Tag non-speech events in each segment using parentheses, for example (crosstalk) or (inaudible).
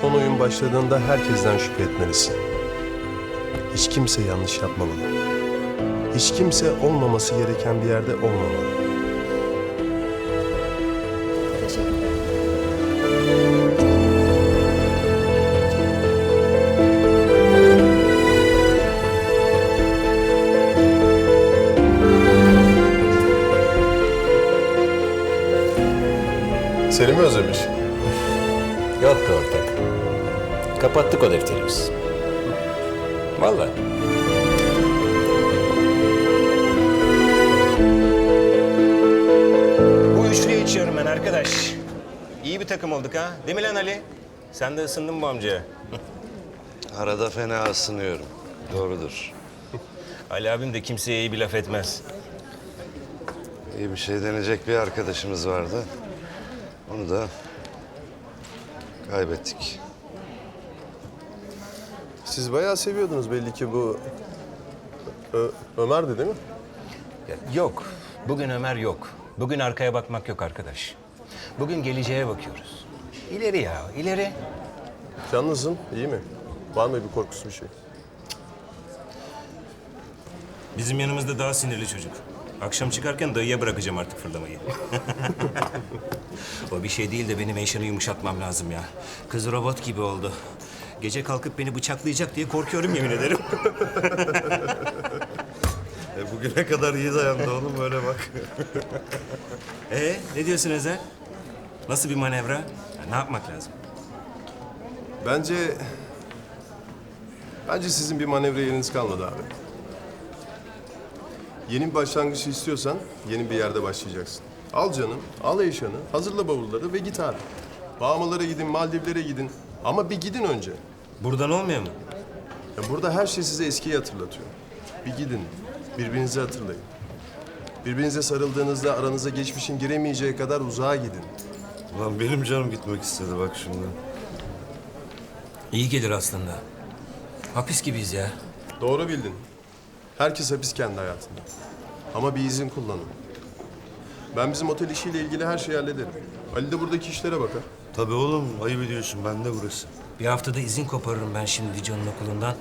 Son oyun başladığında herkesten şüphe etmelisin. Hiç kimse yanlış yapmamalı. Hiç kimse olmaması gereken bir yerde olmamalı. Seni mi özlemiş? Kapattık o defteri biz. Vallahi. Bu üçlüye içiyorum ben arkadaş. İyi bir takım olduk ha. Değil mi lan Ali? Sen de ısındın bu amcaya. (laughs) Arada fena ısınıyorum. Doğrudur. (laughs) Ali abim de kimseye iyi bir laf etmez. İyi bir şey deneyecek bir arkadaşımız vardı. Onu da kaybettik. Siz bayağı seviyordunuz belli ki bu... Ö- Ömer'di değil mi? Ya, Yok. Bugün Ömer yok. Bugün arkaya bakmak yok arkadaş. Bugün geleceğe bakıyoruz. İleri ya, ileri. Yalnızsın, iyi mi? Var mı bir korkusu bir şey? Bizim yanımızda daha sinirli çocuk. Akşam çıkarken dayıya bırakacağım artık fırlamayı. (laughs) o bir şey değil de benim Eyşan'ı yumuşatmam lazım ya. Kız robot gibi oldu. Gece kalkıp beni bıçaklayacak diye korkuyorum yemin ederim. (laughs) E, bugüne kadar iyi dayandı oğlum öyle bak. Ee, (laughs) ne diyorsun Ezel? Nasıl bir manevra? Ya, ne yapmak lazım? Bence... Bence sizin bir manevra yeriniz kalmadı abi. Yeni bir başlangıç istiyorsan yeni bir yerde başlayacaksın. Al canım, al Eyşan'ı, hazırla bavulları ve git abi. Bağmalara gidin, Maldivlere gidin. Ama bir gidin önce. Buradan olmuyor mu? Ya burada her şey size eskiyi hatırlatıyor. Bir gidin, birbirinizi hatırlayın. Birbirinize sarıldığınızda aranıza geçmişin giremeyeceği kadar uzağa gidin. Lan benim canım gitmek istedi bak şimdi. İyi gelir aslında. Hapis gibiyiz ya. Doğru bildin. Herkes hapis kendi hayatında. Ama bir izin kullanın. Ben bizim otel işiyle ilgili her şeyi hallederim. Ali de buradaki işlere bakar. Tabii oğlum ayıp ediyorsun ben de burası. Bir haftada izin koparırım ben şimdi Can'ın okulundan.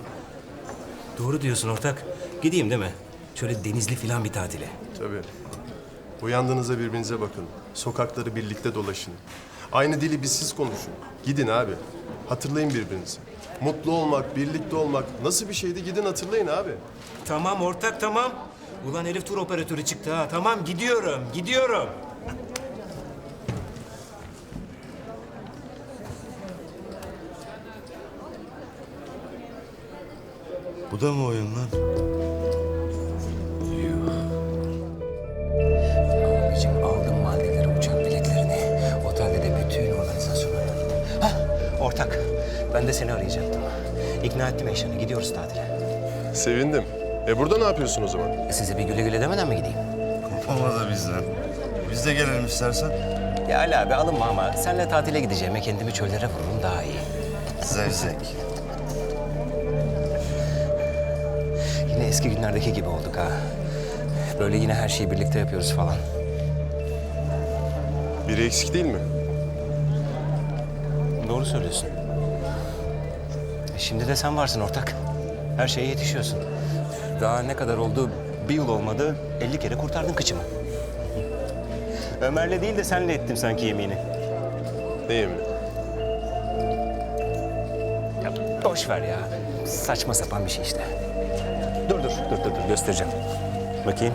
Doğru diyorsun ortak. Gideyim değil mi? Şöyle denizli falan bir tatile. Tabii. Uyandığınızda birbirinize bakın. Sokakları birlikte dolaşın. Aynı dili bizsiz konuşun. Gidin abi. Hatırlayın birbirinizi. Mutlu olmak, birlikte olmak nasıl bir şeydi gidin hatırlayın abi. Tamam ortak tamam. Ulan Elif tur operatörü çıktı ha. Tamam gidiyorum, gidiyorum. Bu da mı oyun lan? Abicim aldım Maldivlere uçak biletlerini. Otelde de bütün organizasyonu ayarladım. Hah ortak. Ben de seni arayacaktım. İkna ettim Eşan'ı. Gidiyoruz tatile. Sevindim. E burada ne yapıyorsun o zaman? Size bir güle güle demeden mi gideyim? Kopamadı bizden. Biz de gelelim istersen. Ya Ali abi alınma ama senle tatile gideceğime kendimi çöllere vururum daha iyi. Zevzek. Eski günlerdeki gibi olduk ha. Böyle yine her şeyi birlikte yapıyoruz falan. Biri eksik değil mi? Doğru söylüyorsun. E Şimdi de sen varsın ortak. Her şeye yetişiyorsun. Daha ne kadar oldu? Bir yıl olmadı. 50 kere kurtardın kıçımı. Ömer'le değil de senle ettim sanki yemini. Neyim? Ya boş ver ya. Saçma sapan bir şey işte. Dur dur dur göstereceğim. Bakayım.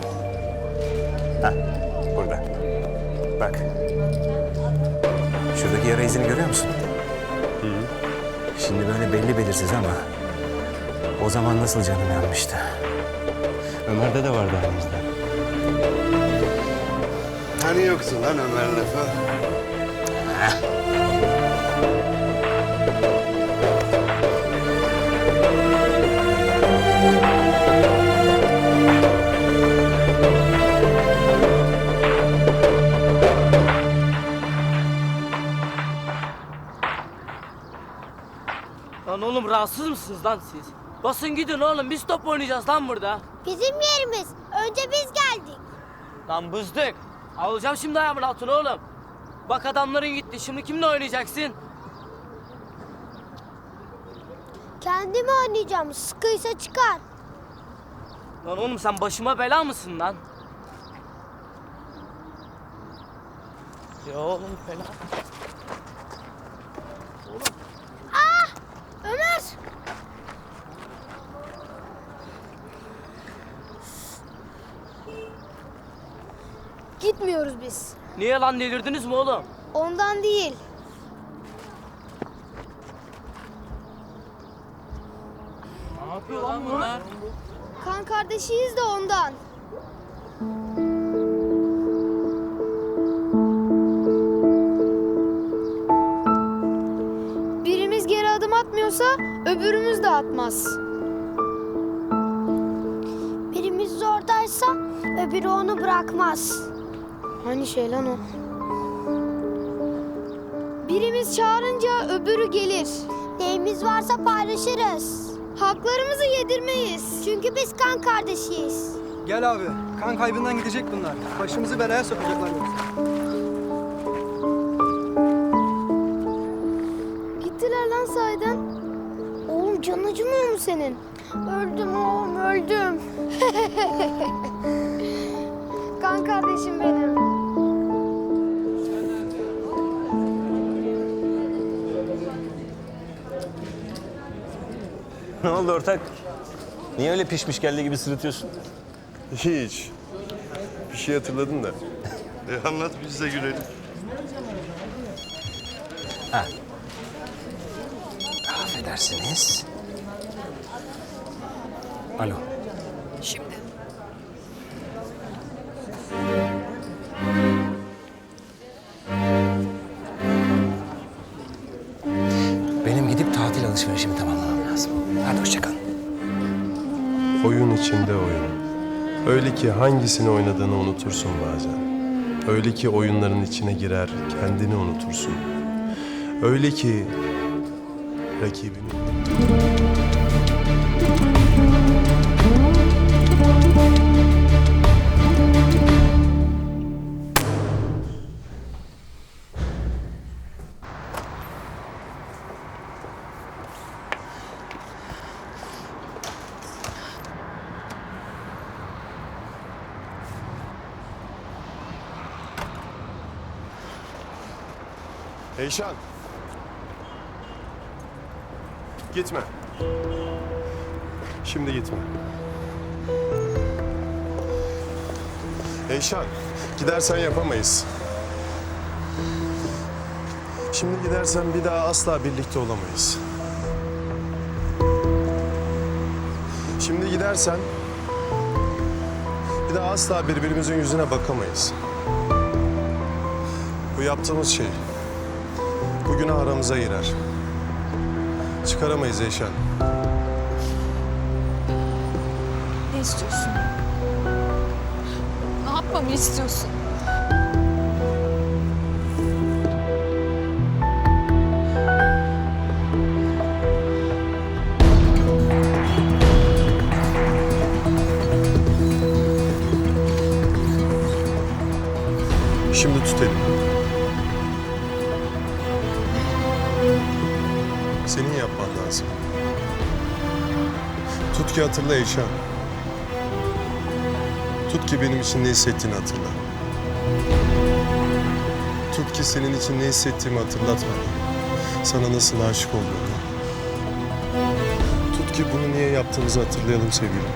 Ha burada. Bak. Şuradaki yara izini görüyor musun? Şimdi böyle belli belirsiz ama o zaman nasıl canım yanmıştı. Ömer'de de vardı aramızda. Hani yoktu lan Ömer lafı? Lan rahatsız mısınız lan siz? Basın gidin oğlum biz top oynayacağız lan burada. Bizim yerimiz. Önce biz geldik. Lan bızdık. Alacağım şimdi ayağımın altına oğlum. Bak adamların gitti şimdi kimle oynayacaksın? Kendim oynayacağım. Sıkıysa çıkar. Lan oğlum sen başıma bela mısın lan? Ya oğlum bela. Ömer! Gitmiyoruz biz. Niye lan delirdiniz mi oğlum? Ondan değil. Ne yapıyor lan bunlar? Kan kardeşiyiz de ondan. Birimiz geri adım atmıyorsa öbürümüz de atmaz. Birimiz zordaysa öbürü onu bırakmaz. Hani şey lan o? Birimiz çağırınca öbürü gelir. Neyimiz varsa paylaşırız. Haklarımızı yedirmeyiz. Çünkü biz kan kardeşiyiz. Gel abi. Kan kaybından gidecek bunlar. Başımızı belaya sokacaklar yoksa. Gittiler lan sahiden. Oğlum canın acımıyor mu senin? Öldüm oğlum öldüm. (laughs) kan kardeşim benim. Ne oldu ortak? Niye öyle pişmiş geldi gibi sırıtıyorsun? Hiç. Bir şey hatırladın da. E anlat biz de gülelim. Affedersiniz. Alo. Oyun içinde oyun. Öyle ki hangisini oynadığını unutursun bazen. Öyle ki oyunların içine girer, kendini unutursun. Öyle ki rakibini... Eyşan. Gitme. Şimdi gitme. Eyşan, gidersen yapamayız. Şimdi gidersen bir daha asla birlikte olamayız. Şimdi gidersen bir daha asla birbirimizin yüzüne bakamayız. Bu yaptığımız şey bu günah aramıza girer. Çıkaramayız Eyşan. Ne istiyorsun? Ne yapmamı istiyorsun? Şimdi tut elimi. Senin yapman lazım. Tut ki hatırla Eyşan. Tut ki benim için ne hissettiğini hatırla. Tut ki senin için ne hissettiğimi hatırlat bana. Sana nasıl aşık olduğumu. Tut ki bunu niye yaptığımızı hatırlayalım sevgilim.